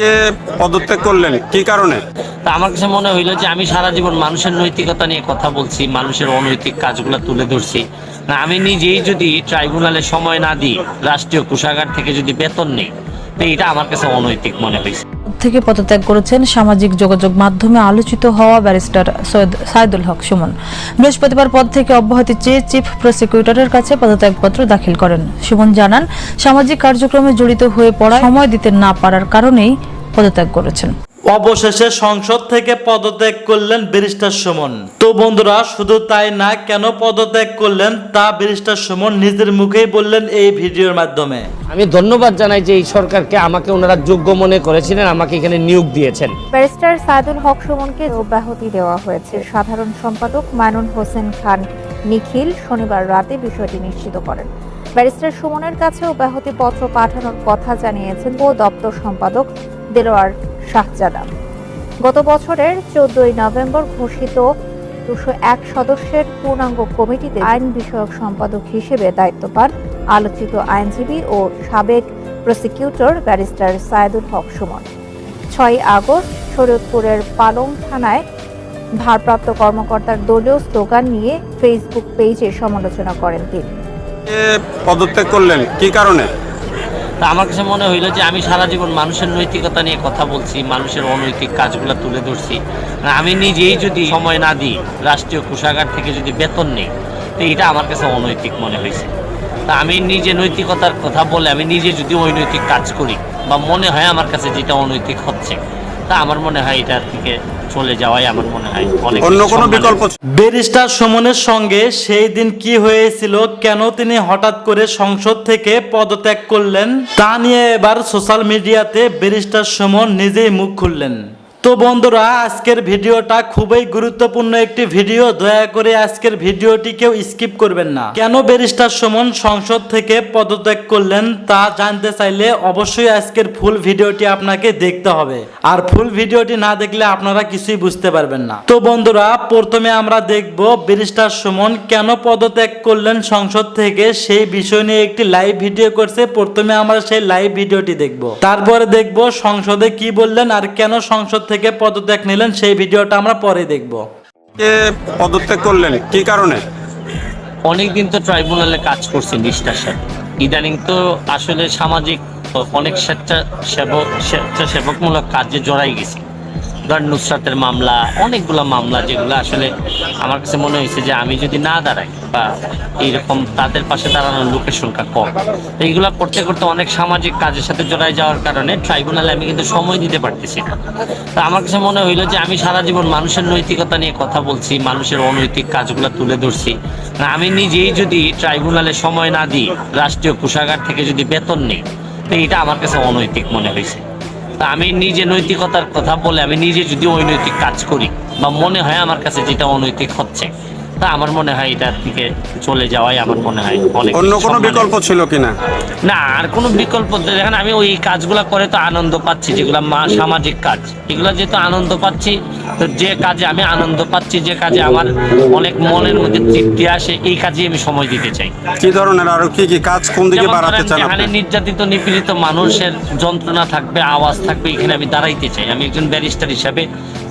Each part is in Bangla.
কে পদত্যাগ করলেন? কি কারণে? তা আমার কাছে মনে হইল যে আমি সারা জীবন মানুষের নৈতিকতা নিয়ে কথা বলছি, মানুষের অনৈতিক কাজগুলো তুলে ধরছি। না, আমি নিজেই যদি ট্রাইব্যুনালে সময় না দিই, রাষ্ট্রীয় কোষাগার থেকে যদি বেতন নেই, তো এটা আমার কাছে অনৈতিক মনে হয়েছে থেকে পদত্যাগ করেছেন সামাজিক যোগাযোগ মাধ্যমে আলোচিত হওয়া ব্যারিস্টার সৈয়দ সাইদুল হক সুমন। বৃহস্পতিবার পদ থেকে অব্যাহতি চেয়ে চিফ প্রসিকিউটরের কাছে পদত্যাগপত্র দাখিল করেন। সুমন জানান, সামাজিক কার্যক্রমে জড়িত হয়ে পড়া সময় দিতে না পারার কারণেই পদত্যাগ করেছেন। অবশেষে সংসদ থেকে পদত্যাগ করলেন ব্যারিস্টার সুমন। তো বন্ধুরা শুধু তাই না কেন পদত্যাগ করলেন তা ব্যারিস্টার সুমন নিজের মুখেই বললেন এই ভিডিওর মাধ্যমে। আমি ধন্যবাদ জানাই যে এই সরকারকে আমাকে ওনারা যোগ্য মনে করেছিলেন আমাকে এখানে নিয়োগ দিয়েছেন। ব্যারিস্টার সাইদুল হক সুমনকে অব্যাহতি দেওয়া হয়েছে। সাধারণ সম্পাদক মাইনুল হোসেন খান নিখিল শনিবার রাতে বিষয়টি নিশ্চিত করেন। ব্যারিস্টার সুমনের কাছে অব্যাহতি পত্র পাঠানোর কথা জানিয়েছেন ও দপ্তর সম্পাদক দেলোয়ার শাহজাদা। গত বছরের চোদ্দই নভেম্বর ঘোষিত দুশো এক সদস্যের পূর্ণাঙ্গ কমিটিতে আইন বিষয়ক সম্পাদক হিসেবে দায়িত্ব পান আলোচিত আইনজীবী ও সাবেক প্রসিকিউটর ব্যারিস্টার সাইদুল হক সুমন। ছয় আগস্ট শরীয়তপুরের পালং থানায় ভারপ্রাপ্ত কর্মকর্তার দলীয় স্লোগান নিয়ে ফেসবুক পেজে সমালোচনা করেন তিনি। পদত্যাগ করলেন কি কারণে? তা আমার কাছে মনে হইল যে আমি সারা জীবন মানুষের নৈতিকতা নিয়ে কথা বলছি, মানুষের অনৈতিক কাজগুলো তুলে ধরছি। আমি নিজেই যদি সময় না দিই, রাষ্ট্রীয় কোষাগার থেকে যদি বেতন নেই, তো এটা আমার কাছে অনৈতিক মনে হয়েছে। তা আমি নিজে নৈতিকতার কথা বলে আমি নিজে যদি অনৈতিক কাজ করি, বা মনে হয় আমার কাছে যেটা অনৈতিক হচ্ছে, তা আমার মনে হয় এটার থেকে চলে যাওয়াই আমার মনে হয় অনেক অন্য কোনো বিকল্প ব্যারিস্টার সুমনের সঙ্গে সেই দিন কি হয়েছিল কেন তিনি হঠাৎ করে সংসদ থেকে পদত্যাগ করলেন তা নিয়ে এবার সোশ্যাল মিডিয়াতে ব্যারিস্টার সুমন নিজেই মুখ খুললেন। তো বন্ধুরা, আজকের ভিডিওটা খুবই গুরুত্বপূর্ণ একটি ভিডিও। দয়া করে আজকের ভিডিওটি কেউ স্কিপ করবেন না। কেন ব্যারিস্টার সুমন সংসদ থেকে পদত্যাগ করলেন তা জানতে চাইলে অবশ্যই আজকের ফুল ভিডিওটি আপনাকে দেখতে হবে। আর ফুল ভিডিওটি না দেখলে আপনারা কিছুই বুঝতে পারবেন না। তো বন্ধুরা, প্রথমে আমরা দেখব ব্যারিস্টার সুমন কেন পদত্যাগ করলেন সংসদ থেকে। সেই বিষয় নিয়ে একটি লাইভ ভিডিও করছে। প্রথমে আমরা সেই লাইভ ভিডিওটি দেখব। তারপরে দেখব সংসদে কি বললেন আর কেন সংসদ থেকে পদত্যাগ নিলেন সেই ভিডিওটা আমরা পরে দেখব। কে পদত্যাগ করলেন? কি কারণে? অনেকদিন তো ট্রাইব্যুনালে কাজ করছি নিষ্ঠার সাথে। ইদানিং তো আসলে সামাজিক অনেক স্বেচ্ছাসেবক স্বেচ্ছাসেবকমূলক কাজে জড়াই গেছি। নুসরাতের মামলা, অনেকগুলো মামলা যেগুলো আসলে আমার কাছে মনে হয়েছে যে আমি যদি না দাঁড়াই বা এইরকম তাদের পাশে দাঁড়ানোর লোকের সংখ্যা কম। এইগুলো করতে করতে অনেক সামাজিক কাজের সাথে জড়াই যাওয়ার কারণে ট্রাইব্যুনালে আমি কিন্তু সময় দিতে পারতেছি না। তো আমার কাছে মনে হইল যে আমি সারা জীবন মানুষের নৈতিকতা নিয়ে কথা বলছি, মানুষের অনৈতিক কাজগুলো তুলে ধরছি। না, আমি নিজেই যদি ট্রাইব্যুনালে সময় না দিই, রাষ্ট্রীয় কোষাগার থেকে যদি বেতন নেই, তো এটা আমার কাছে অনৈতিক মনে হয়েছে। আমি নিজে নৈতিকতার কথা বলে আমি নিজে যদি অনৈতিক কাজ করি, বা মনে হয় আমার কাছে যেটা অনৈতিক হচ্ছে তা আমার মনে হয় এটার থেকে চলে যাওয়াই আমার মনে হয় অনেক অন্য কোনো বিকল্প ছিল কিনা? না আর কোনো বিকল্প দেখেন আমি ওই কাজগুলো করে তো আনন্দ পাচ্ছি যেগুলো মা সামাজিক কাজ। এগুলো যেহেতু আনন্দ পাচ্ছি তো যে কাজে আমি আনন্দ পাচ্ছি যে কাজে আমার অনেক মনের মধ্যে তৃপ্তি আসে এই কাজে আমি সময় দিতে চাই। কি ধরনের আরও কি কি কাজ কোন দিকে বাড়াতে চান আপনি? নির্যাতিত নিপীড়িত মানুষের যন্ত্রণা থাকবে আওয়াজ থাকবে এখানে আমি দাঁড়াইতে চাই। আমি একজন ব্যারিস্টার হিসাবে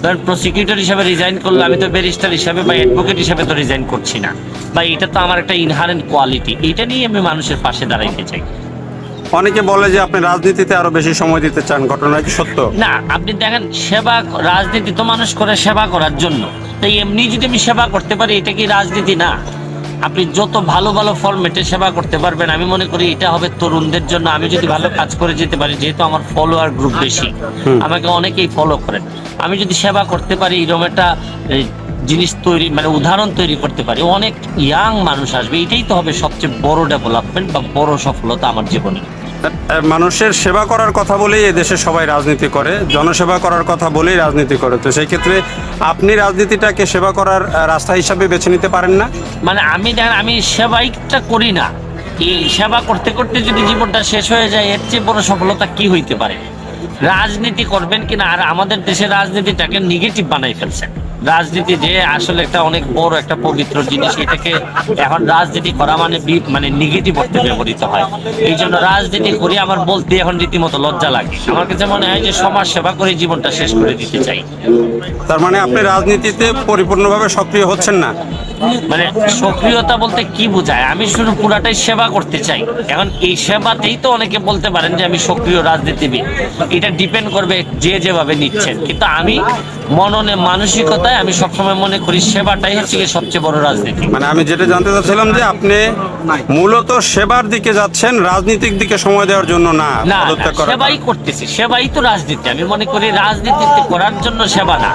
ধরেন প্রসিকিউটর হিসাবে রিজাইন করলে আমি তো ব্যারিস্টার হিসাবে বা অ্যাডভোকেট হিসাবে তো রিজাইন করছি না। বা এটা তো আমার একটা ইনহারেন্ট কোয়ালিটি এটা নিয়ে আমি মানুষের পাশে দাঁড়াইতে চাই। অনেকে বলে যে আপনি রাজনীতিতে আরও বেশি সময় দিতে চান ঘটনা কি সত্য? না আপনি দেখেন সেবা রাজনীতি তো মানুষ করে সেবা করার জন্য। তাই এমনি যদি আমি সেবা করতে পারি এটা কি রাজনীতি না? আপনি যত ভালো ভালো ফরম্যাটে সেবা করতে পারবেন আমি মনে করি এটা হবে তরুণদের জন্য। আমি যদি ভালো কাজ করে যেতে পারি যেহেতু আমার ফলোয়ার গ্রুপ বেশি আমাকে অনেকেই ফলো করেন। আমি যদি সেবা করতে পারি এরকম একটা জিনিস তৈরি মানে উদাহরণ তৈরি করতে পারি অনেক ইয়াং মানুষ আসবে এটাই তো হবে সবচেয়ে বড় ডেভেলপমেন্ট বা বড় সফলতা আমার জীবনে। মানুষের সেবা করার কথা বলেই এদেশে সবাই রাজনীতি করে, জনসেবা করার কথা বলেই রাজনীতি করে। তো সেই ক্ষেত্রে আপনি রাজনীতিটাকে সেবা করার রাস্তা হিসাবে বেছে নিতে পারেন না? মানে আমি আমি সেবাইটা করি না। সেবা করতে করতে যদি জীবনটা শেষ হয়ে যায়, এর চেয়ে বড় সফলতা কি হইতে পারে? রাজনীতি করবেন কিনা? আর আমাদের দেশের রাজনীতিটাকে নেগেটিভ বানাই ফেলছেন। রাজনীতি যে আসলে একটা অনেক বড় একটা পবিত্র জিনিস এটাকে এখন রাজনীতি করা মানে মানে নেগেটিভ অর্থে ব্যবহৃত হয়। এই জন্য রাজনীতি করি আমার বলতে এখন রীতিমতো লজ্জা লাগে। আমার কাছে মনে হয় যে সমাজ সেবা করে জীবনটা শেষ করে দিতে চাই। তার মানে আপনি রাজনীতিতে পরিপূর্ণভাবে সক্রিয় হচ্ছেন না? মানে সক্রিয়তা বলতে কি বোঝায়? আমি শুধু পুরাটাই সেবা করতে চাই। এখন এই সেবাতেই তো অনেকে বলতে পারেন যে আমি সক্রিয় রাজনীতিবিদ। এটা ডিপেন্ড করবে যে যেভাবে নিচ্ছেন। কিন্তু আমি মননে মানসিকতায় আমি সবসময় মনে করি সেবাটাই হচ্ছে গিয়ে সবচেয়ে বড় রাজনীতি। মানে আমি যেটা জানতে চাচ্ছিলাম যে আপনি মূলত সেবার দিকে যাচ্ছেন রাজনীতির দিকে সময় দেওয়ার জন্য না সেবাই করতেছি সেবাই তো রাজনীতি। আমি মনে করি রাজনীতিতে করার জন্য সেবা না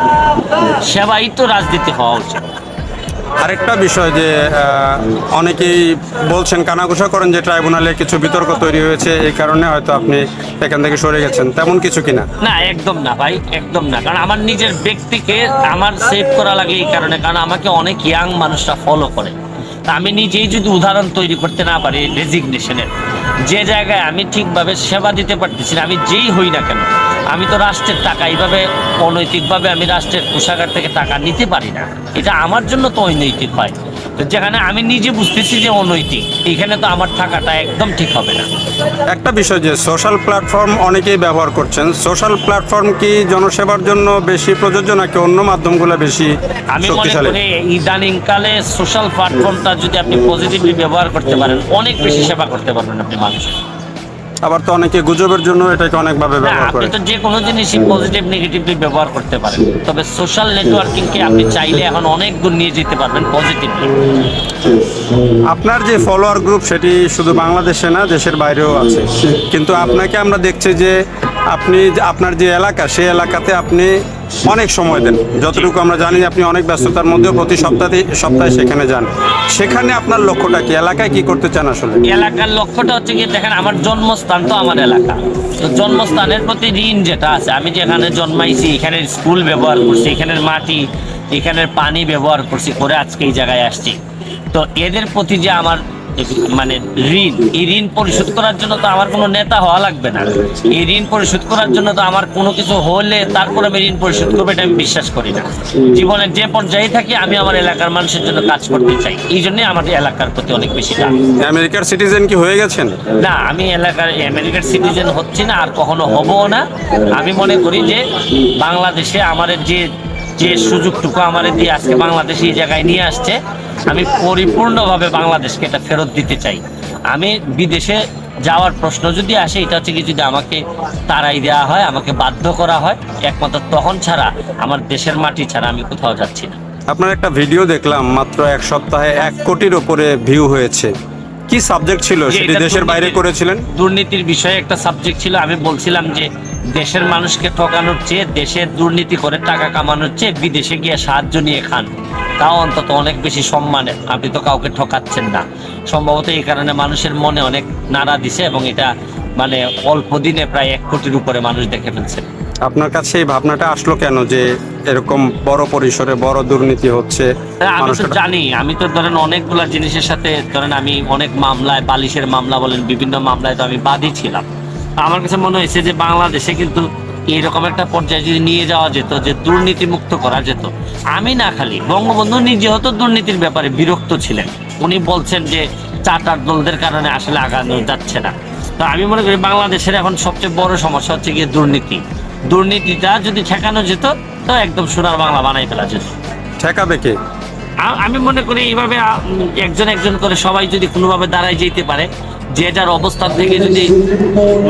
সেবাই তো রাজনীতি হওয়া উচিত। আরেকটা বিষয় যে অনেকেই বলছেন, কানাঘুষা করেন যে ট্রাইব্যুনালে কিছু বিতর্ক তৈরি হয়েছে, এই কারণে হয়তো আপনি এখান থেকে সরে গেছেন। তেমন কিছু কিনা? না, একদম না ভাই, একদম না। কারণ আমার নিজের ব্যক্তিকে আমার সেভ করা লাগে এই কারণে, কারণ আমাকে অনেক ইয়াং মানুষরা ফলো করে। আমি নিজেই যদি উদাহরণ তৈরি করতে না পারি রেজিগনেশনের যে জায়গায় আমি ঠিকভাবে সেবা দিতে পারতেছি না, আমি যেই হই না কেন আমি তো রাষ্ট্রের টাকা এইভাবে অনৈতিকভাবে আমি রাষ্ট্রের কোষাগার থেকে টাকা নিতে পারি না। এটা আমার জন্য তো অনৈতিক হয়। তো যেখানে আমি নিজে বুঝতেছি যে অনৈতিক এইখানে তো আমার থাকাটা একদম ঠিক হবে না। একটা বিষয় যে সোশ্যাল প্ল্যাটফর্ম অনেকেই ব্যবহার করছেন। সোশ্যাল প্ল্যাটফর্ম কি জনসেবার জন্য বেশি প্রযোজ্য নাকি অন্য মাধ্যমগুলো বেশি আমি মনে করি ইদানিং কালে সোশ্যাল প্ল্যাটফর্মটা যদি আপনি পজিটিভলি ব্যবহার করতে পারেন অনেক বেশি সেবা করতে পারবেন আপনি মানুষের। আবার তো অনেকে গুজবের জন্য এটাকে অনেকভাবে ব্যবহার আপনি করে। তো যে কোনো জিনিসই পজিটিভ নেগেটিভলি ব্যবহার করতে পারেন। তবে সোশ্যাল নেটওয়ার্কিংকে আপনি চাইলে এখন অনেক দূর নিয়ে যেতে পারবেন পজিটিভলি আপনার যে ফলোয়ার গ্রুপ সেটি শুধু বাংলাদেশে না দেশের বাইরেও আছে। কিন্তু আপনাকে আমরা দেখছি যে আপনি আপনার যে এলাকা সেই এলাকাতে আপনি অনেক সময় দেন। যতটুকু আমরা জানি আপনি অনেক ব্যস্ততার মধ্যেও প্রতি সপ্তাহে সপ্তাহে সেখানে যান। সেখানে আপনার লক্ষ্যটা কি? এলাকায় কি করতে চান আসলে? এলাকার লক্ষ্যটা হচ্ছে কি দেখেন আমার জন্মস্থান তো আমার এলাকা। তো জন্মস্থানের প্রতি ঋণ যেটা আছে আমি যেখানে জন্মাইছি এখানের স্কুল ব্যবহার করছি এখানের মাটি এখানের পানি ব্যবহার করছি করে আজকে এই জায়গায় আসছি। তো এদের প্রতি যে আমার মানে ঋণ এই ঋণ পরিশোধ করার জন্য তো আমার কোনো নেতা হওয়া লাগবে না। এই ঋণ পরিশোধ করার জন্য তো আমার কোনো কিছু হলে তারপরে আমি ঋণ পরিশোধ করব এটা আমি বিশ্বাস করি না। জীবনের যে পর্যায়ে থাকি আমি আমার এলাকার মানুষের জন্য কাজ করতে চাই। এই জন্যই আমার এলাকার প্রতি অনেক বেশি টান আমেরিকার সিটিজেন কি হয়ে গেছেন? না আমি এলাকার আমেরিকার সিটিজেন হচ্ছি না আর কখনো হবও না। আমি মনে করি যে বাংলাদেশে আমাদের যে যে সুযোগটুকু আমার দিয়ে আজকে বাংলাদেশে এই জায়গায় নিয়ে আসছে আমি পরিপূর্ণভাবে বাংলাদেশকে এটা ফেরত দিতে চাই। আমি বিদেশে যাওয়ার প্রশ্ন যদি আসে এটা হচ্ছে কি যদি আমাকে তাড়াই দেওয়া হয় আমাকে বাধ্য করা হয় একমাত্র তখন ছাড়া আমার দেশের মাটি ছাড়া আমি কোথাও যাচ্ছি না। আপনার একটা ভিডিও দেখলাম মাত্র এক সপ্তাহে এক কোটির ওপরে ভিউ হয়েছে। কি সাবজেক্ট ছিল? সেটি দেশের বাইরে করেছিলেন? দুর্নীতির বিষয়ে একটা সাবজেক্ট ছিল আমি বলছিলাম যে দেশের মানুষকে ঠকানোর চেয়ে দেশের দুর্নীতি করে টাকা কামানোর চেয়ে বিদেশে গিয়ে সাহায্য নিয়ে খান। তাও অন্তত অনেক বেশি সম্মানের। আপনি তো কাউকে ঠকাচ্ছেন না। সম্ভবত এই কারণে মানুষের মনে অনেক নাড়া দিছে এবং এটা মানে অল্প দিনে প্রায় এক কোটির উপরে মানুষ দেখে ফেলছে। আপনার কাছে এই ভাবনাটা আসলো কেন যে এরকম বড় পরিসরে বড় দুর্নীতি হচ্ছে আমি তো জানি। আমি তো ধরেন অনেকগুলা জিনিসের সাথে ধরেন আমি অনেক মামলায় বালিশের মামলা বলেন বিভিন্ন মামলায় তো আমি বাদী ছিলাম। আমার কাছে মনে হয়েছে যে বাংলাদেশে কিন্তু এইরকম একটা পর্যায়ে যদি নিয়ে যাওয়া যেত যে দুর্নীতি মুক্ত করা যেত আমি না খালি বঙ্গবন্ধু নিজেও তো দুর্নীতির ব্যাপারে বিরক্ত ছিলেন। উনি বলছেন যে চার্টার দলদের কারণে আসলে আগানো যাচ্ছে না। তো আমি মনে করি বাংলাদেশের এখন সবচেয়ে বড় সমস্যা হচ্ছে গিয়ে দুর্নীতি। দুর্নীতিটা যদি ঠেকানো যেত তো একদম সোনার বাংলা বানাই ফেলা যেত। ঠেকাবে কে? আমি মনে করি এইভাবে একজন একজন করে সবাই যদি কোনোভাবে দাঁড়ায় যেতে পারে যে যার অবস্থান থেকে যদি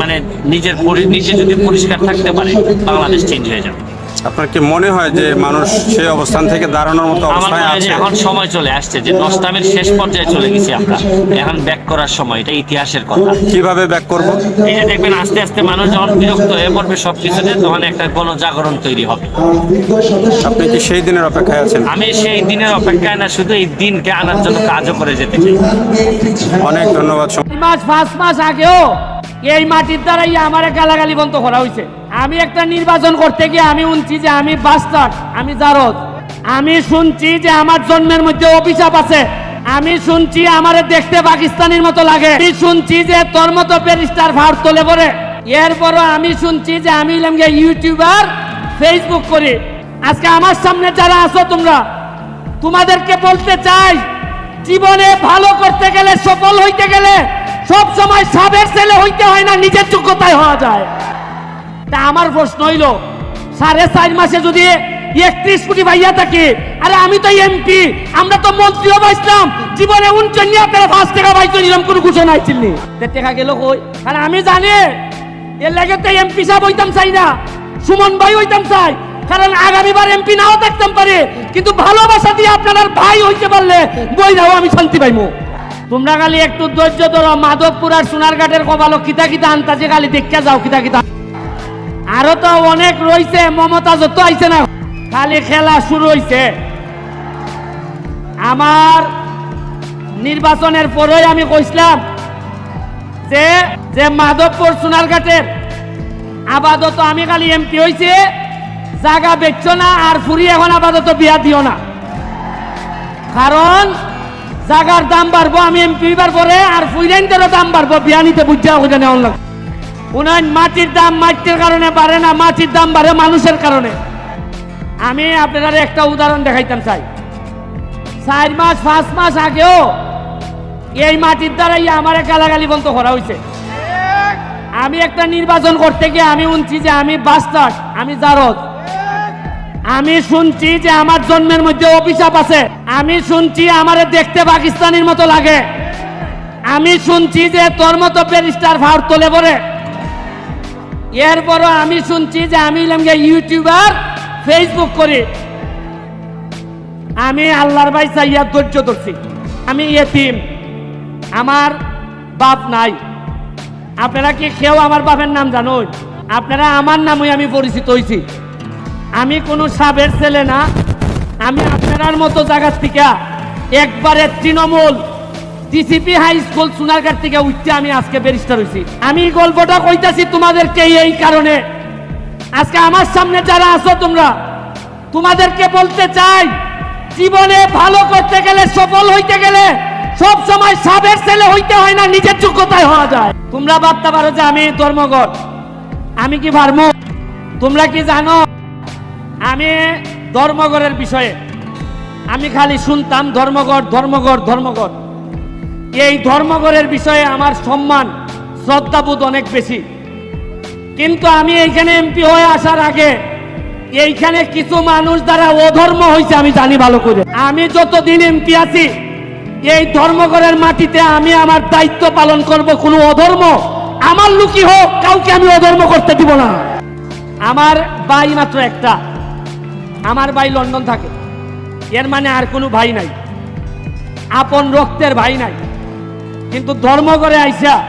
মানে নিজের নিজে যদি পরিষ্কার থাকতে পারে বাংলাদেশ চেঞ্জ হয়ে যাবে। আপনার কি মনে হয় যে মানুষ সেই অবস্থান থেকে দাঁড়ানোর মতো অবস্থায় আছে? এখন সময় চলে আসছে যে নষ্টামের শেষ পর্যায়ে চলে গেছি আমরা। এখন ব্যাক করার সময় এটা ইতিহাসের কথা। কীভাবে ব্যাক করব? এই যে দেখবেন আস্তে আস্তে মানুষ যখন বিরক্ত হয়ে পড়বে সবকিছুতে তখন একটা গণজাগরণ তৈরি হবে। আপনি কি সেই দিনের অপেক্ষায় আছেন? আমি সেই দিনের অপেক্ষায় না শুধু এই দিনকে আনার জন্য কাজও করে যেতে চাই। অনেক ধন্যবাদ মাস, পাঁচ মাস আগেও এই মাটির দ্বারাই আমার গালাগালি বন্ধ করা হয়েছে। আমি একটা নির্বাচন করতে গিয়ে আমি শুনছি যে আমি বাস্টার্ড আমি জারদ। আমি শুনছি যে আমার জন্মের মধ্যে অভিশাপ আছে। আমি শুনছি আমার দেখতে পাকিস্তানের মতো লাগে। আমি শুনছি যে তোর মতো ব্যারিস্টার ভার তোলে পরে এরপরও আমি শুনছি যে আমি গিয়ে ইউটিউবার ফেসবুক করি। আজকে আমার সামনে যারা আছো তোমরা, তোমাদেরকে বলতে চাই, জীবনে ভালো করতে গেলে, সফল হইতে গেলে সব সময় সাবের ছেলে হইতে হয় না, নিজের যোগ্যতায় হওয়া যায়। তা আমার প্রশ্ন হইল, সাড়ে চার মাসে যদি একত্রিশ কোটি ভাইয়া থাকে, আরে আমি তো এমপি আমরা তো মন্ত্রীও পাইছিলাম জীবনে উনজন নিয়ে আপনারা পাঁচ টাকা পাইছেন এরকম কোনো ঘোষণা আইছিলনি টাকা গেল কই? কারণ আমি জানি, এর লাগে তো এমপি সাহেব হইতাম চাই না, সুমন ভাই হইতাম চাই, কারণ আগামীবার এমপি নাও থাকতাম পারে, কিন্তু ভালোবাসা দিয়ে আপনার ভাই হইতে পারলে বই যাও আমি শান্তি পাইমু। তোমরা খালি একটু ধৈর্য ধরো, মাধবপুর আর সোনারঘাটের কপালো কিতা কিতা আনতাছে, খালি দেখতে যাও কিতা কিতা আরও তো অনেক রইছে মমতা যত আইছে না, খালি খেলা শুরু হইছে। আমার নির্বাচনের পরেই আমি কইছিলাম যে যে মাধবপুর সোনারঘাটের আপাতত আমি খালি এমপি হইছে, জায়গা বেচছো না আর ফুরি এখন আপাতত বিয়া দিও না। কারণ জাগার দাম বাড়বো, আমি এমপি পরে, আর ফুইরেন্টেরও দাম বাড়বো বিয়া নিতে বুঝা ওখানে নেওয়ার লাগবে উনান মাটির দাম মাটির কারণে বাড়ে না, মাটির দাম বাড়ে মানুষের কারণে। আমি আপনাদের একটা উদাহরণ দেখাইতাম, চাই। চার মাস, পাঁচ মাস আগেও এই মাটির দ্বারাই আমার গালাগালি বন্ধ করা হয়েছে আমি একটা নির্বাচন করতে গিয়ে আমি শুনছি যে আমি বাস্টার্ড আমি জারদ। আমি শুনছি যে আমার জন্মের মধ্যে অভিশাপ আছে। আমি শুনছি আমারে দেখতে পাকিস্তানের মতো লাগে। আমি শুনছি যে তোর মতো ব্যারিস্টার ভারত তোলে পরে এরপরও আমি শুনছি যে আমি ইউটিউবার, ফেসবুক করি। আমি আল্লাহর ভাই চাইয়া ধৈর্য ধরছি। আমি এতিম। আমার বাপ নাই। আপনারা কি কেউ আমার বাপের নাম জানুন আপনারা আমার নামই আমি পরিচিত হয়েছি আমি কোনো সাবের ছেলে না, আমি আপনার মতো জায়গার থেকে একবারে Trinamool DCP high school Sonarghat থেকে উঠতে আমি আজকে ব্যারিস্টার হয়েছি। আমি গল্পটা কইতাছি তোমাদেরকে এই কারণে। আজকে আমার সামনে যারা আছো তোমরা, তোমাদেরকে বলতে চাই, জীবনে ভালো করতে গেলে, সফল হইতে গেলে সব সময় সাবের ছেলে হইতে হয় না, নিজের যোগ্যতায় হওয়া যায়। তোমরা ভাবতে পারো যে আমি ধর্মগত আমি কি পারব তোমরা কি জানো? আমি ধর্মগড়ের বিষয়ে, আমি খালি শুনতাম ধর্মগড় ধর্মগড় ধর্মগড় এই ধর্মগড়ের বিষয়ে আমার সম্মান, শ্রদ্ধাবোধ অনেক বেশি। কিন্তু আমি এইখানে এমপি হয়ে আসার আগে, এইখানে কিছু মানুষ দ্বারা অধর্ম হয়েছে আমি জানি ভালো করে। আমি যতদিন এমপি আছি, এই ধর্মগড়ের মাটিতে আমি আমার দায়িত্ব পালন করব, কোনো অধর্ম আমার লুকি হোক, কাউকে আমি অধর্ম করতে দিব না। আমার ভাই মাত্র একটা। আমার ভাই লন্ডন থাকে। এর মানে আর কোনো ভাই নাই। আপন রক্তের ভাই নাই। কিন্তু ধর্ম করে আইসা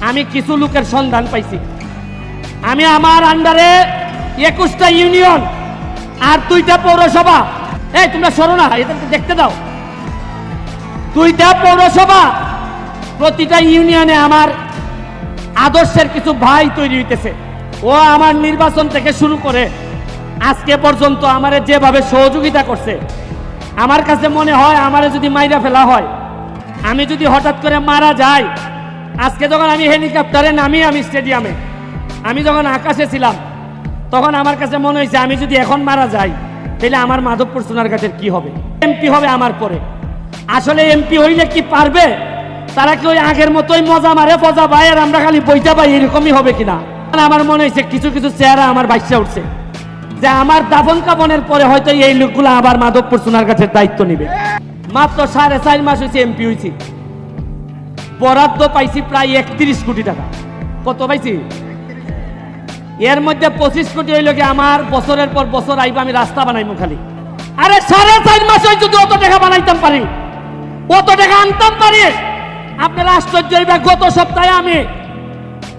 আমি কিছু লোকের সন্ধান পাইছি। আমি আমার আন্ডারে একুশটা ইউনিয়ন আর দুইটা পৌরসভা। এই, তোমরা সরো না এটা দেখতে দাও। দুইটা পৌরসভা, প্রতিটা ইউনিয়নে আমার আদর্শের কিছু ভাই তৈরি হইতেছে। ও আমার নির্বাচন থেকে শুরু করে আজকে পর্যন্ত আমারে যেভাবে সহযোগিতা করছে, আমার কাছে মনে হয় আমারে যদি মাইরা ফেলা হয়, আমি যদি হঠাৎ করে মারা যাই, আজকে যখন আমি হেলিকপ্টারে নামি আমি স্টেডিয়ামে, আমি যখন আকাশে ছিলাম, তখন আমার কাছে মনে হয়েছে আমি যদি এখন মারা যাই, তাহলে আমার মাধবপুর সোনারঘাটের কি হবে? এমপি হবে আমার পরে। আসলে এমপি হইলে কি পারবে? তারা কি ওই আগের মতোই মজা মারে, ফজা পায় আর আমরা খালি বইটা পাই, এরকমই হবে কিনা? আমার মনে হয়েছে কিছু কিছু চেহারা আমার বাইসা উঠছে। যে আমার দাফন কাপনের পরে হয়তো এই লোকগুলো আবার মাধবপুর সোনার গাছের দায়িত্ব নিবে। মাত্র সাড়ে চার মাস হয়েছে এমপি হয়েছি। বরাদ্দ পাইছি প্রায় একত্রিশ কোটি টাকা। কত পাইছি? এর মধ্যে পঁচিশ কোটি হইল কি আমার বছরের পর বছর আইব, আমি রাস্তা বানাইমু খালি। আরে সাড়ে চার মাস হয়ে যদি অত টাকা বানাইতাম পারি। অত টাকা আনতাম পারি। আপনারা আশ্চর্য গত সপ্তাহে আমি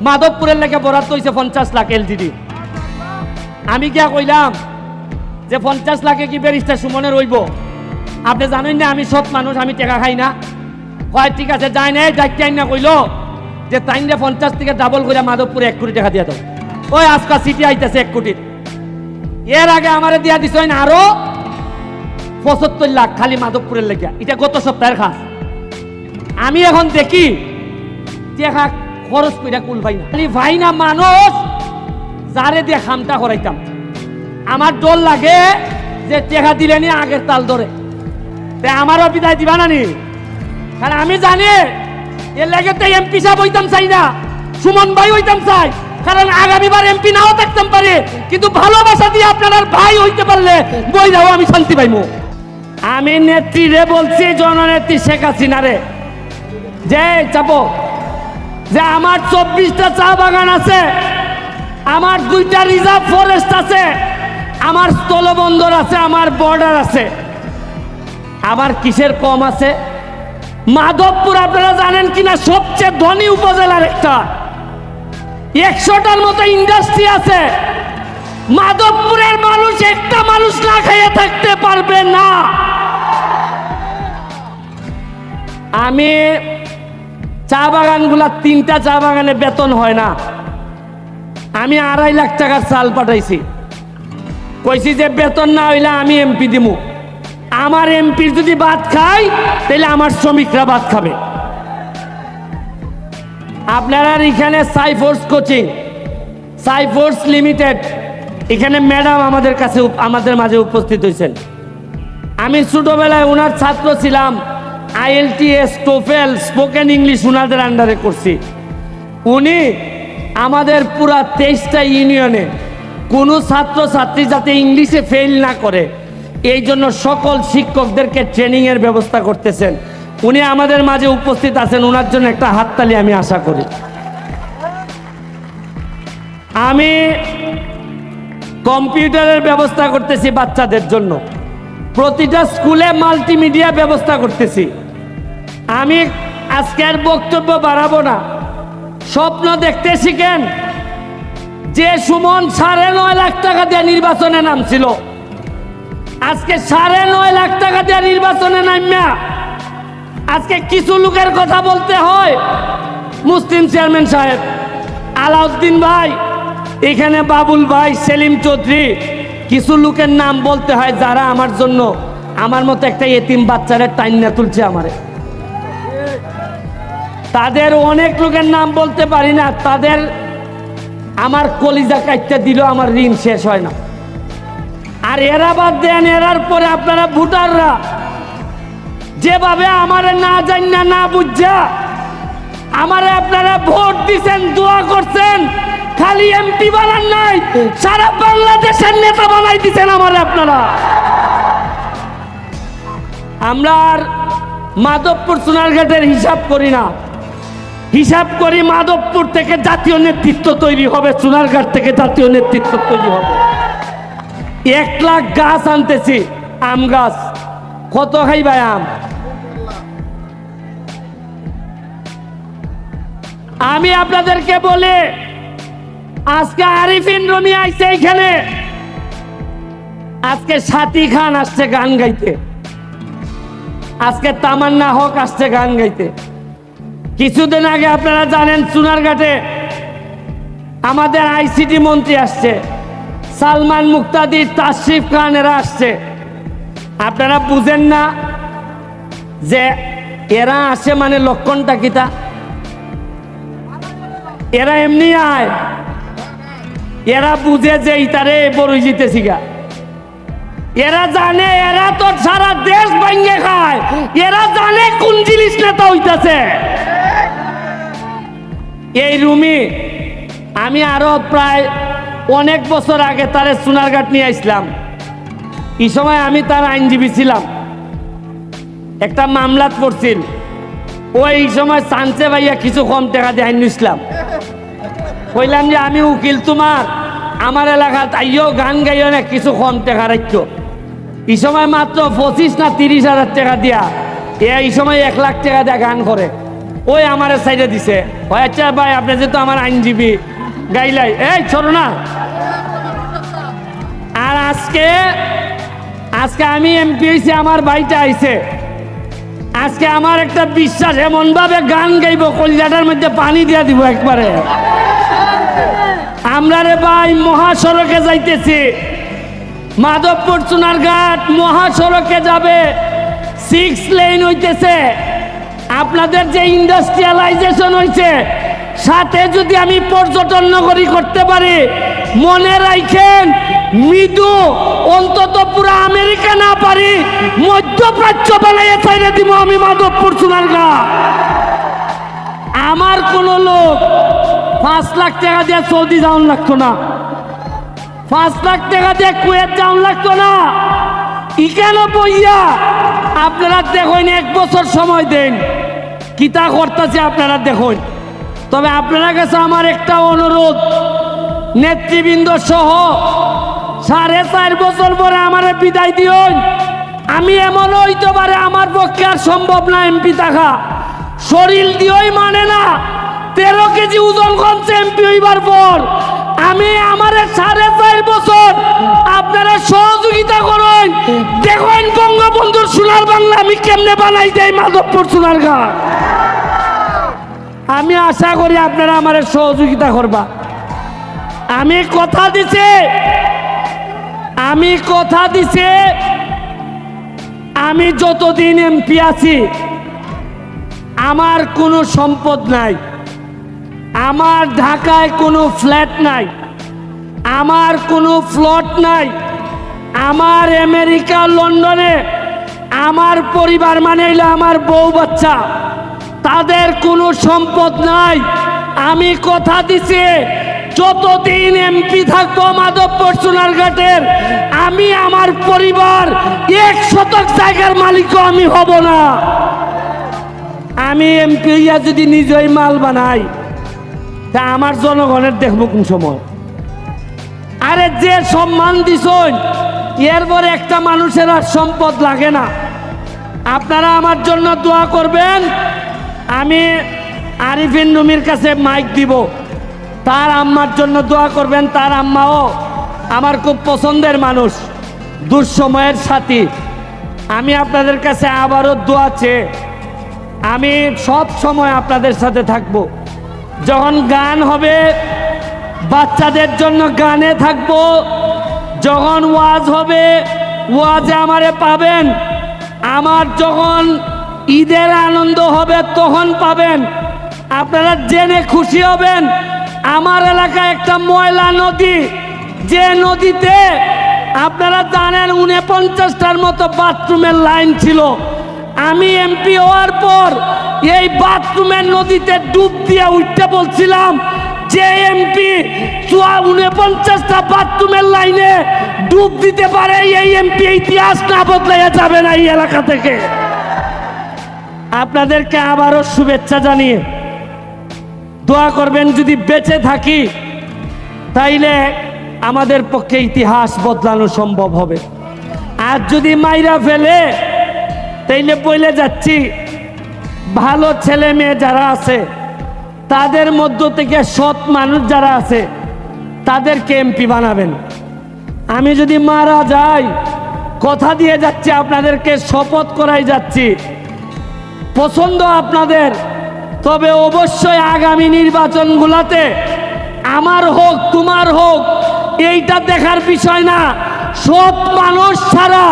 মাধবপুরের লেগে বরাদ্দ হয়েছে পঞ্চাশ লাখ এলজিডি। আমি গিয়া কইলাম যে পঞ্চাশ লাখে কি ব্যারিস্টার সুমনে রইব? আপনি জানেন না, আমি সৎ মানুষ, আমি টাকা খাই না। হয়, ঠিক আছে যাই নাই, যাইতে না কইল, যে তাইন যে পঞ্চাশ থেকে ডাবল করে মাধবপুরে এক কোটি টাকা দিয়ে দাও। ওই আজকাল সিটি আইতেছে এক কোটির। এর আগে আমারে দিয়া না আরও পঁচাত্তর লাখ খালি মাধবপুরের লেগে এটা গত সপ্তাহের খাস। আমি এখন দেখি দেখা খরচ কইরা কুল ভাই না। খালি ভাই না, মানুষ। যারে দিয়ে খামটা করাইতাম আমার ডর লাগে যে টেকা দিলে নি আগের তাল ধরে। তে আমারও বিদায় দিবা না নি কারণ আমি জানি এর লাগে এমপি সাহেব হইতাম চাই না, সুমন ভাই হইতাম চাই। কারণ আগামীবার এমপি নাও থাকতাম পারে, কিন্তু ভালোবাসা দিয়ে আপনার ভাই হইতে পারলে বই যাও আমি শান্তি পাইমু। আমি নেত্রী রে বলছি, জননেত্রী শেখ হাসিনা রে। যে, চাপো। যে আমার চব্বিশটা চা বাগান আছে আমার দুইটা রিজার্ভ ফরেস্ট আছে, আমার স্থলবন্দর আছে, আমার বর্ডার আছে। আবার কিসের কম আছে? মাধবপুর আপনারা জানেন কিনা? সবচেয়ে ধনী উপজেলার একটা। একশোটার মতো ইন্ডাস্ট্রি আছে। মাধবপুরের মানুষ একটা মানুষ না খেয়ে থাকতে পারবে না। আমি চা বাগানগুলা তিনটা চা বাগানে বেতন হয় না। আমি আড়াই লাখ টাকার চাল পাঠাইছি। কইছি যে বেতন না হইলে আমি এমপি দিমু। আমার এমপির যদি ভাত খাই তাহলে আমার শ্রমিকরা ভাত খাবে। আপনারা এখানে সাইফোর্স কোচিং, সাইফোর্স লিমিটেড, এখানে ম্যাডাম আমাদের কাছে আমাদের মাঝে উপস্থিত হয়েছেন আমি ছোটবেলায় ওনার ছাত্র ছিলাম, আইএলটিএস, টোফেল, স্পোকেন ইংলিশ ওনাদের আন্ডারে করছি। উনি আমাদের পুরা তেইশটা ইউনিয়নে কোনো ছাত্র ছাত্রী যাতে ইংলিশে ফেল না করে, এই জন্য সকল শিক্ষকদেরকে ট্রেনিংয়ের ব্যবস্থা করতেছেন। উনি আমাদের মাঝে উপস্থিত আছেন ওনার জন্য একটা হাততালি আমি আশা করি। আমি কম্পিউটারের ব্যবস্থা করতেছি বাচ্চাদের জন্য। প্রতিটা স্কুলে মাল্টিমিডিয়া ব্যবস্থা করতেছি। আমি আজকের বক্তব্য বাড়াবো না। স্বপ্ন দেখতে শিখেন যে সুমন সাড়ে নয় লাখ টাকা দিয়ে নির্বাচনে নামছিল। আজকে সাড়ে নয় লাখ টাকা দিয়ে নির্বাচনে নামিয়া আজকে কিছু লোকের কথা বলতে হয়, মুসলিম চেয়ারম্যান সাহেব। আলাউদ্দিন ভাই, এখানে বাবুল ভাই, সেলিম চৌধুরী, কিছু লোকের নাম বলতে হয় যারা আমার জন্য, আমার মতো একটা এতিম বাচ্চারে টাইনা তুলছে আমারে। তাদের অনেক লোকের নাম বলতে পারি না, তাদের আমার কলিজা কাটতে দিল আমার ঋণ শেষ হয় না। আর এরা বাদ দেন, এরার পরে আপনারা ভোটাররা, যেভাবে আমারে না জান না না বুঝা আমারে আপনারা ভোট দিছেন, দোয়া করছেন, খালি এমপি বানান নাই, সারা বাংলাদেশের নেতা বানাই দিছেন আমারে আপনারা। আমরা আর মাধবপুর সোনারঘাটের হিসাব করি না। হিসাব করি মাধবপুর থেকে জাতীয় নেতৃত্ব তৈরি হবে সোনারঘাট থেকে জাতীয় নেতৃত্ব তৈরি হবে। এক লাখ গাছ আনতেছি, আম গাছ। কত খাইবাই আম? আমি আপনাদেরকে বলে, আজকে আরিফিন রমি আইছে এখানে। আজকে সাথী খান আসছে গান গাইতে। আজকে তামান্না হক আসছে গান গাইতে। কিছুদিন আগে আপনারা জানেন চুনারঘাটে আমাদের আইসিটি মন্ত্রী আসছে। সালমান মুক্তাদি, তাশরিফ খান এরা আসছে। আপনারা বুঝেন না যে এরা আসে মানে লক্ষণটা কিতা এরা এমনি আয়। এরা বুঝে যে ইতারে বড়ই জিতেছি গা। এরা জানে এরা তো সারা দেশ ভাঙ্গে খায়। এরা জানে কোন জিনিস নেতা হইতাছে। এই রুমি, আমি আরও প্রায় অনেক বছর আগে তারে সোনারঘাট নিয়ে আসলাম। এই সময় আমি তার আইনজীবী ছিলাম। একটা মামলাত পড়ছিল। ওই সময় চান্সে ভাইয়া কিছু কম টাকা দিয়ে আইন কইলাম যে, আমি উকিল তোমার, আমার এলাকাত আইও গান গাইও না, কিছু কম টাকা রাখতো এই সময় মাত্র পঁচিশ না তিরিশ হাজার টাকা দিয়া এই সময় এক লাখ টাকা দিয়া গান করে। ওই আমার সাইডে দিছে। ওই আচ্ছা ভাই, আপনি যেহেতু আমার আইনজীবী, গাইলাই। এই ছোট না। আর আজকে আজকে আমি এমপি হয়েছি আমার ভাইটা আইছে। আজকে আমার একটা বিশ্বাস এমন ভাবে গান গাইব, কলজাটার মধ্যে পানি দিয়া দিব একবারে। আমরা রে ভাই, মহাসড়কে যাইতেছি। মাধবপুর চুনারঘাট মহাসড়কে যাবে। সিক্স লেন হইতেছে। আপনাদের যে ইন্ডাস্ট্রিয়ালাইজেশন হয়েছে সাথে যদি আমি পর্যটন নগরী করতে পারি, মনে রাখেন মৃদু, অন্তত পুরো আমেরিকা না পারি, মধ্যপ্রাচ্য বানাইয়ে ছাইড়ে দিব আমি মাধবপুর সোনারগা। আমার কোন লোক পাঁচ লাখ টাকা দিয়ে সৌদি যাওয়ান লাগতো না। পাঁচ লাখ টাকা দিয়ে কুয়েত যাওয়ান লাগতো না। ইকেন বইয়া? আপনারা দেখুন এক বছর সময় দেন। কিতা করতেছে আপনারা দেখুন। তবে আপনারা কাছে আমার একটা অনুরোধ, নেতৃবৃন্দ সহ সাড়ে চার বছর পরে আমার বিদায় দিন আমি এমন হইতে পারে আমার পক্ষে আর সম্ভব না এমপি থাকা। শরীর দিয়েই মানে না, তেরো কেজি ওজন কমছে এমপি হইবার পর। আমি আমার সাড়ে চার বছর আপনারা সহযোগিতা করুন। দেখুন বঙ্গবন্ধুর সোনার বাংলা আমি কেমনে বানাই দেই মাধবপুর সোনার ঘাট। আমি আশা করি আপনারা আমার সহযোগিতা করবা। আমি কথা দিছে। আমি কথা দিছে। আমি যতদিন এমপি আছি, আমার কোনো সম্পদ নাই। আমার ঢাকায় কোনো ফ্ল্যাট নাই। আমার কোনো ফ্লট নাই। আমার আমেরিকা, লন্ডনে আমার পরিবার মানে আমার বউ বাচ্চা। তাদের কোনো সম্পদ নাই। আমি কথা দিছি, যতদিন এমপি থাকব মাধবপুর সোনারঘাটের আমি আমার পরিবার এক শতক জায়গার মালিকও আমি হব না। আমি এমপি যদি নিজেই মাল বানাই তা আমার জনগণের দেখব কোন সময়। আরে যে সম্মান দিছন, এরপরে একটা মানুষের আর সম্পদ লাগে না। আপনারা আমার জন্য দোয়া করবেন, আমি আরিফিন নুমির কাছে মাইক দিব। তার আম্মার জন্য দোয়া করবেন, তার আম্মাও আমার খুব পছন্দের মানুষ, দুঃসময়ের সাথী। আমি আপনাদের কাছে আবারও দোয়া চেয়ে, আমি সব সময় আপনাদের সাথে থাকব। যখন গান হবে, বাচ্চাদের জন্য গানে থাকব। যখন ওয়াজ হবে, ওয়াজে আমারে পাবেন। আমার যখন ঈদের আনন্দ হবে, তখন পাবেন। আপনারা জেনে খুশি হবেন, আমার এলাকায় একটা ময়লা নদী। যে নদীতে আপনারা জানেন উনপঞ্চাশটার মতো বাথরুমের লাইন ছিল। আমি এমপি হওয়ার পর এই বাথরুমের নদীতে ডুব দিয়ে উঠতে বলছিলাম যে এমপি উনপঞ্চাশটা বাথরুমের লাইনে ডুব দিতে পারে, এই এমপি ইতিহাস না বদলাইয়া যাবে না এই এলাকা থেকে। আপনাদেরকে আবারও শুভেচ্ছা জানিয়ে দোয়া করবেন, যদি বেঁচে থাকি তাইলে আমাদের পক্ষে ইতিহাস বদলানো সম্ভব হবে। আর যদি মাইরা ফেলে তাইলে বলে যাচ্ছি। ভালো ছেলে মেয়ে যারা আছে, তাদের মধ্য থেকে সৎ মানুষ যারা আছে, তাদেরকে এমপি বানাবেন। আমি যদি মারা যাই, কথা দিয়ে যাচ্ছি, আপনাদেরকে শপথ করাই যাচ্ছি। পছন্দ আপনাদের, তবে অবশ্যই আগামী নির্বাচনগুলোতে আমার হোক, তোমার হোক, এইটা দেখার বিষয় না। সৎ মানুষ ছাড়া,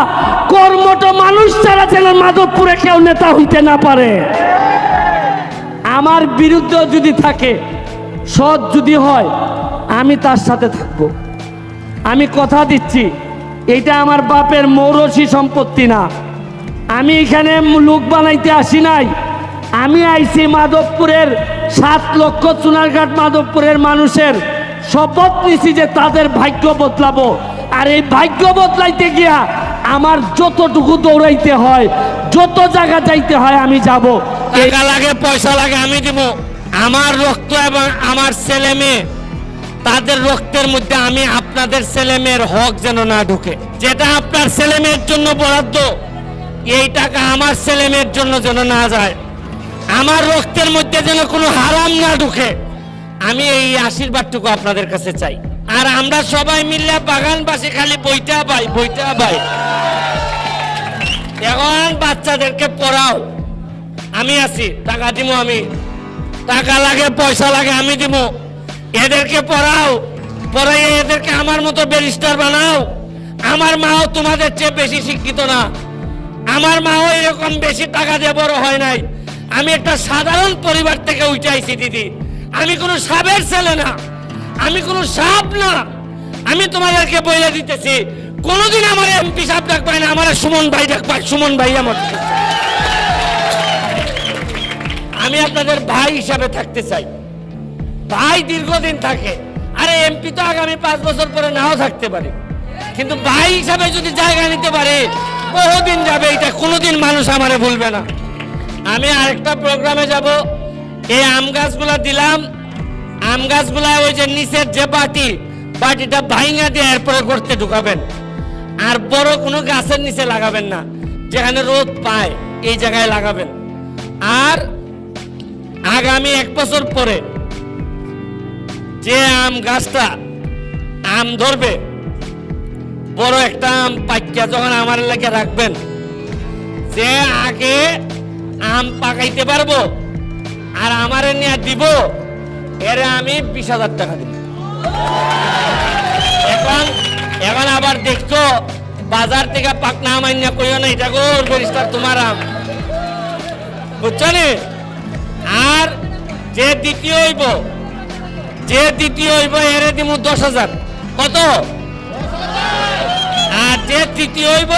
কর্মঠ মানুষ ছাড়া যেন মাধবপুরে কেউ নেতা হইতে না পারে। আমার বিরুদ্ধে যদি থাকে, সৎ যদি হয়, আমি তার সাথে থাকব। আমি কথা দিচ্ছি এটা আমার বাপের মৌরসী সম্পত্তি না। আমি এখানে লোক বানাইতে আসি নাই। আমি আইছি মাধবপুরের সাত লক্ষ চুনারঘাট মাধবপুরের মানুষের শপথ নিছি যে তাদের ভাগ্য বদলাবো। আর এই ভাগ্য বদলাইতে গিয়া আমার যতটুকু দৌড়াইতে হয়, যত জায়গা যাইতে হয় আমি যাব। টাকা লাগে, পয়সা লাগে, আমি দিব। আমার রক্ত এবং আমার ছেলে মেয়ে, তাদের রক্তের মধ্যে আমি আপনাদের ছেলে মেয়ের হক যেন না ঢুকে। যেটা আপনার ছেলে মেয়ের জন্য বরাদ্দ, এই টাকা আমার ছেলে মেয়ের জন্য যেন না যায়। আমার রক্তের মধ্যে যেন কোনো হারাম না ঢুকে। আমি এই আশীর্বাদটুকু আপনাদের কাছে চাই। আর আমরা সবাই মিললে বাগানবাসী খালি বইটা পাই বইটা পাই এখন বাচ্চাদেরকে পড়াও। আমি আছি, টাকা দিব আমি। টাকা লাগে, পয়সা লাগে, আমি দিব এদেরকে পড়াও। পড়াইয়ে এদেরকে আমার মতো ব্যারিস্টার বানাও। আমার মাও তোমাদের চেয়ে বেশি শিক্ষিত না। আমার মাও এরকম বেশি টাকা দিয়ে বড় হয় নাই। আমি একটা সাধারণ পরিবার থেকে উঠাইছি, দিদি। আমি কোনো সাপের ছেলে না। আমি কোনো সাপ না। আমি তোমাদেরকে বলে দিতেছি, কোনোদিন আমার এমপি সাহেব ডাক পায় না, আমার সুমন ভাই ডাক পায় সুমন ভাই আমার আমি আপনাদের ভাই হিসাবে থাকতে চাই। ভাই দীর্ঘদিন থাকে। আরে, এমপি তো আগামী পাঁচ বছর পরে নাও থাকতে পারে। কিন্তু ভাই হিসাবে যদি জায়গা নিতে পারে, বহুদিন যাবে, এটা কোনোদিন মানুষ আমারে ভুলবে না। আমি আরেকটা প্রোগ্রামে যাব। এই আম গাছগুলা দিলাম আম গাছগুলা ওই যে নিচের যে বাটি, বাটিটা ভাইঙ্গা দিয়ে এরপরে করতে ঢুকাবেন। আর বড় কোনো গাছের নিচে লাগাবেন না, যেখানে রোদ পায়, এই জায়গায় লাগাবেন। আর আগামী এক বছর পরে যে আম গাছটা আম ধরবে, বড় একটা আম পাকিয়া যখন আমার লাগে রাখবেন, যে আগে আম পাকাইতে পারব, আর আমারে নিয়ে দিব এরে আমি বিশ হাজার টাকা দিব এখন এখন আবার দেখছ, বাজার থেকে পাকনা আম আইনা কইও না, এটা গো বেরিস্টার তোমার আম। বুঝছ? আর যে দ্বিতীয় হইব, যে দ্বিতীয় হইব, এরে দিমু দশ হাজার। কত? আর যে তৃতীয় হইব,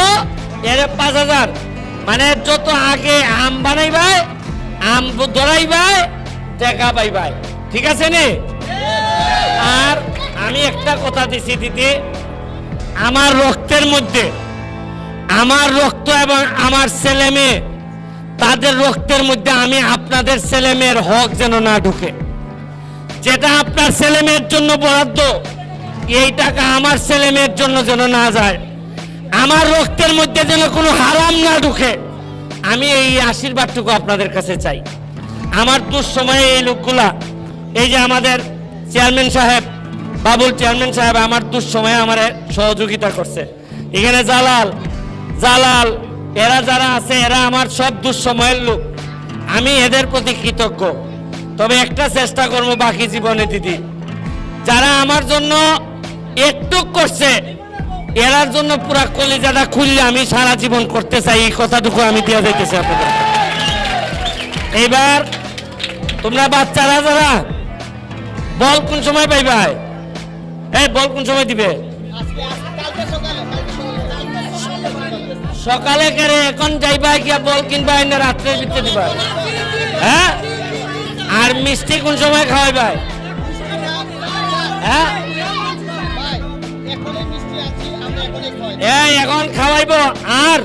এরে পাঁচ হাজার। মানে যত আগে আম বানাইবাই, আম ধরাইবাই টাকা পাইবাই। ঠিক আছে নে? আর আমি একটা কথা দিছি দিদি, আমার রক্তের মধ্যে, আমার রক্ত এবং আমার ছেলে মেয়ে, তাদের রক্তের মধ্যে আমি আপনাদের ছেলে মেয়ের হক যেন না ঢুকে। যেটা আপনার ছেলে মেয়ের জন্য বরাদ্দ, এই টাকা আমার ছেলে মেয়ের জন্য যেন না যায়। আমার রক্তের মধ্যে যেন কোনো হারাম না ঢুকে, আমি এই আশীর্বাদটুকু আপনাদের কাছে চাই। আমার দুঃসময়ে এই লোকগুলা এই যে আমাদের চেয়ারম্যান সাহেব, বাবুল চেয়ারম্যান সাহেব আমার দুঃসময়ে আমার সহযোগিতা করছে। এখানে জালাল জালাল, এরা যারা আছে, এরা আমার সব দুঃসময়ের লোক। আমি এদের প্রতি কৃতজ্ঞ। তবে একটা চেষ্টা করব বাকি জীবনে, দিদি। যারা আমার জন্য একটু করছে, এরার জন্য পুরা কলিজাটা খুললে আমি সারা জীবন করতে চাই। এই কথাটুকু আমি দিয়ে দিতেছি আপনাদের। এইবার তোমরা বাচ্চারা যারা বল কোন সময় পাইবাই এই বল কোন সময় দিবে? সকালে কেরে, এখন যাইবা গিয়া বল কিনবা না রাত্রে ভিতরে দিবা। হ্যাঁ? আর মিষ্টি কোন সময় খাওয়াইবাই হ্যাঁ? এই, এখন খাওয়াইব। আর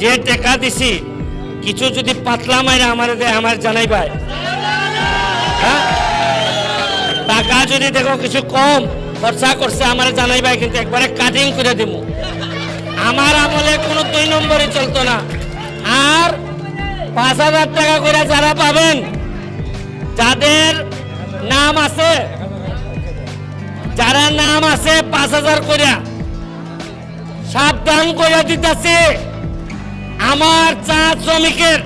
যে টাকা দিছি, কিছু যদি পাতলা মাইরা আমার আমার জানাই ভাই হ্যাঁ? টাকা যদি দেখো কিছু কম, খরচা করছে, আমার জানাই ভাই কিন্তু একবারে কাটিং করে দিব আমার আমলে কোনো দুই নম্বরই চলতো না। আর পাঁচ হাজার টাকা করে যারা পাবেন, যাদের নাম আছে, যারা নাম আছে পাঁচ হাজার করে সাবধান করে দিতেছে, আমার চা শ্রমিকের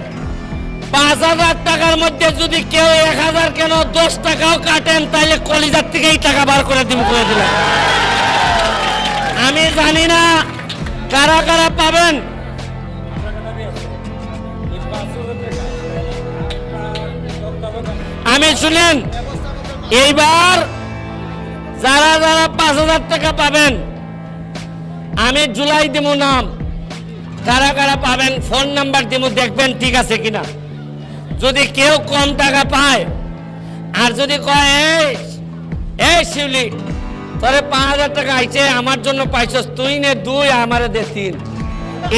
পাঁচ হাজার টাকার মধ্যে যদি কেউ এক হাজার কেন দশ টাকাও কাটেন তাহলে কলিজার থেকে এই টাকা বার করে দিব, করে দিলাম। আমি জানি না কারা কারা পাবেন। আমি শুনেন, এইবার যারা যারা পাঁচ হাজার টাকা পাবেন, আমি জুলাই দিব নাম। কারা কারা পাবেন, ফোন নাম্বার দিব দেখবেন ঠিক আছে কিনা। যদি কেউ কম টাকা পায়, আর যদি কয়, এই এই শিউলি, তোরে পাঁচ হাজার টাকা আইছে, আমার জন্য পাইছস, তুই নে দুই, আমার দে তিন।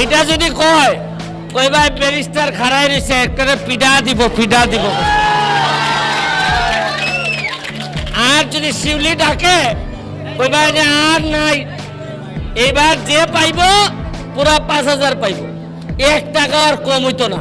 এটা যদি কয় কই ভাই, ব্যারিস্টার খাড়াই রয়েছে একটা পিডা দিব পিডা দিব। আর যদি শিউলি ডাকে ওই ভাই যে আর নাই। এবার যে পাইব, পুরা পাঁচ হাজার পাইব। এক টাকা আর কম হইতো না।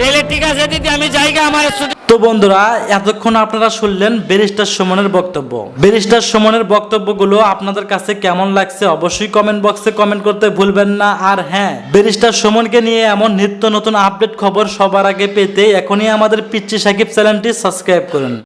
তাহলে ঠিক আছে দিদি, আমি জায়গা আমার তো বন্ধুরা, এতক্ষণ আপনারা শুনলেন ব্যারিস্টার সুমনের বক্তব্য। ব্যারিস্টার সুমনের বক্তব্যগুলো আপনাদের কাছে কেমন লাগছে অবশ্যই কমেন্ট বক্সে কমেন্ট করতে ভুলবেন না। আর হ্যাঁ ব্যারিস্টার সুমনকে নিয়ে এমন নিত্য নতুন আপডেট খবর সবার আগে পেতে এখনই আমাদের পিচ্ছি সাকিব চ্যানেলটি সাবস্ক্রাইব করুন।